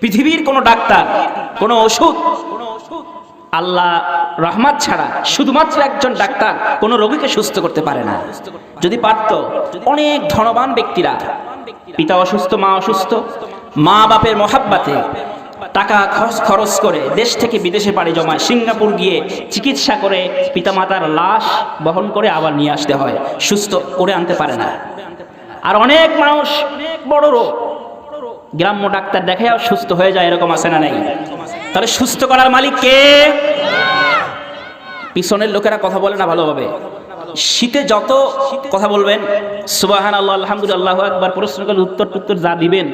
পৃথিবীর কোনো ডাক্তার, কোনো ওষুধ, আল্লাহ রহমত ছাড়া শুধুমাত্র একজন ডাক্তার কোনো রোগীকে সুস্থ করতে পারে না। যদি পারত, অনেক ধনবান ব্যক্তিরা, পিতা অসুস্থ, মা অসুস্থ, মা বাপের মহাব্বাতে টাকা খরচ খরচ করে দেশ থেকে বিদেশে পাড়ি জমায় সিঙ্গাপুর গিয়ে চিকিৎসা করে পিতামাতার লাশ বহন করে আবার নিয়ে আসতে হয়, সুস্থ করে আনতে পারে না। আর অনেক মানুষ, অনেক বড় রোগ গ্রাম্য ডাক্তার দেখাও সুস্থ হয়ে যায়, এরকম আছে না নেই? তাহলে সুস্থ করার মালিক কে? পিছনের লোকেরা কথা বলে না ভালোভাবে। শীতে যত কথা বলবেন সুবাহান আল্লাহ আলহামদুলিল্লাহ, একবার প্রশ্ন করলে উত্তর টুত্তর যা দিবেন,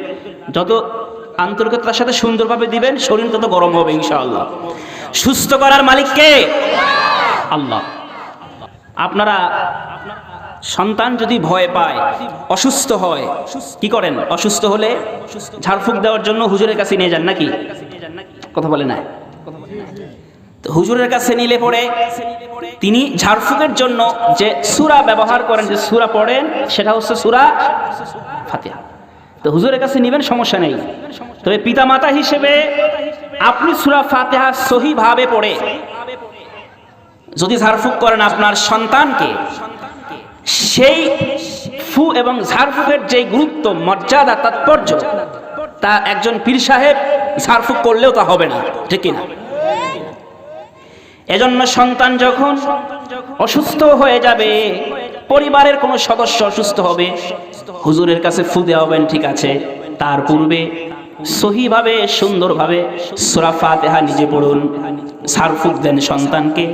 যত আন্তরিকতার সাথে সুন্দরভাবে দিবেন, শরীর তত গরম হবে ইনশাআল্লাহ। সুস্থ করার মালিক কে? আল্লাহ। আপনারা সন্তান যদি ভয় পায়, অসুস্থ হয়, কি করেন? অসুস্থ হলে ঝাড়ফুঁক দেওয়ার জন্য হুজুরের কাছে নিয়ে যান নাকি? কথা বলে না হুজুরের কাছে নিলে পরে তিনি ঝাড়ফুঁকের জন্য যে সুরা ব্যবহার করেন, যে সুরা পড়েন, সেটা হচ্ছে সুরা ফাতিহা। তো হুজুরের কাছে নেবেন, সমস্যা নেই। তবে পিতা মাতা হিসেবে আপনি সুরা ফাতেহা সহিভাবে পড়ে, যদি ঝাড়ফুঁক করেন আপনার সন্তানকে সেই ফু এবং ঝাড়ফুঁকের যে গুরুত্ব, মর্যাদা, তাৎপর্য, তা একজন পীর সাহেব ঝাড়ফুঁক করলেও তা হবে না, ঠিক না? এজন্য সন্তান যখন অসুস্থ হয়ে যাবে, পরিবারের কোনো সদস্য অসুস্থ হবে, হুজুরের কাছে ফু দেওয়া হবেন ঠিক আছে। তার পূর্বে সহিভাবে, সুন্দরভাবে সুরা ফাতেহা নিজে পড়ুন সারফুক দেন সন্তানকে।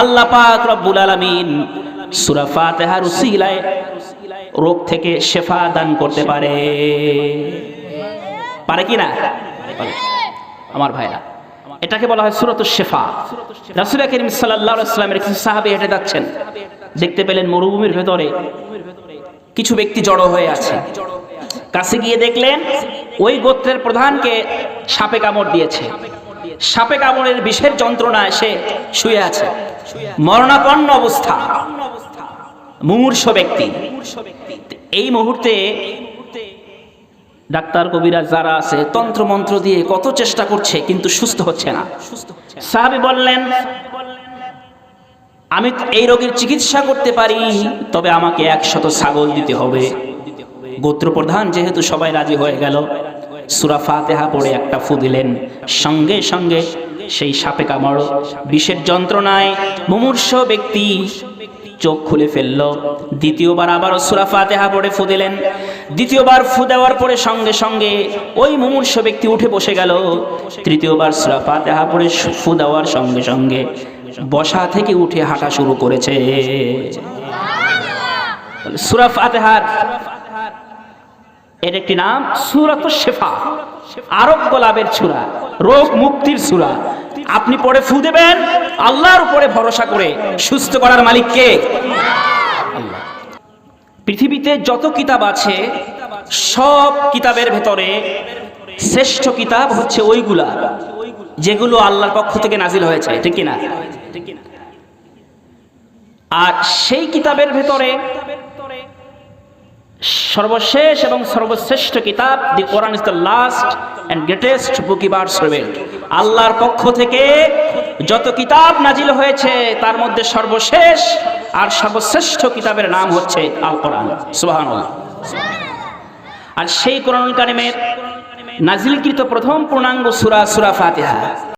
আল্লাহ পাক রব্বুল আলামিন সুরা ফাতেহার উসিলায় রোগ থেকে শেফা দান করতে পারে। পারে কি না? আমার ভাইরা, এটাকে বলা হয় সুরত শেফা। রাসুল করিম সাল্লাহ ইসলামের কিছু সাহাবি হেঁটে যাচ্ছেন। দেখতে পেলেন মরুভূমির ভেতরে কিছু ব্যক্তি জড়ো হয়ে আছে। কাছে গিয়ে দেখলেন ওই গোত্রের প্রধানকে সাপে কামড় দিয়েছে। সাপে কামড়ের বিষের যন্ত্রণা এসে শুয়ে আছে। মরণাপন্ন অবস্থা। মুমূর্ষ ব্যক্তি। এই মুহূর্তে ডাক্তার কবিরা যারা আছে তন্ত্র মন্ত্র দিয়ে কত চেষ্টা করছে, কিন্তু সুস্থ হচ্ছে না। সাহাবি বললেন, আমি এই রোগের চিকিৎসা করতে পারি, তবে আমাকে একশত ছাগল দিতে হবে। গোত্র প্রধান যেহেতু সবাই রাজি হয়ে গেল, সুরা ফাতেহা পড়ে একটা ফু দিলেন। সঙ্গে সঙ্গে সেই সাপে কামড়, বিষের যন্ত্রণায় মুমূর্ষ ব্যক্তি চোখ খুলে ফেলল। দ্বিতীয়বার আবারও সুরা ফাতেহা পড়ে ফু দিলেন। দ্বিতীয়বার ফু দেওয়ার পরে সঙ্গে সঙ্গে ওই মুমূর্ষ ব্যক্তি উঠে বসে গেল। তৃতীয়বার সুরা ফাতেহা পড়ে ফু দেওয়ার সঙ্গে সঙ্গে বসা থেকে উঠে হাঁটা শুরু করেছে। সুরা ফাতেহার এর একটি নাম সুরাত শেফা। আরোগ্য লাভের সুরা, রোগ মুক্তির সুরা। আপনি পরে ফু দেবেন। আল্লাহর উপরে ভরসা করে সুস্থ করার মালিক কে? আল্লাহ। পৃথিবীতে যত কিতাব আছে, সব কিতাবের ভেতরে শ্রেষ্ঠ কিতাব হচ্ছে ওইগুলা, যেগুলো আল্লাহর পক্ষ থেকে নাজিল হয়েছে, ঠিক না আর সেই কিতাবের ভেতরে সর্বশেষ এবং সর্বশ্রেষ্ঠ কিতাব the Quran is the last and greatest book ever servant আল্লাহর পক্ষ থেকে যত কিতাব নাজিল হয়েছে, তার মধ্যে সর্বশেষ আর সর্বশ্রেষ্ঠ কিতাবের নাম হচ্ছে আল কোরআন সুহান আর সেই কোরআন কারিমের নাজিলকৃত প্রথম পূর্ণাঙ্গ সুরা সুরা ফাতিহা।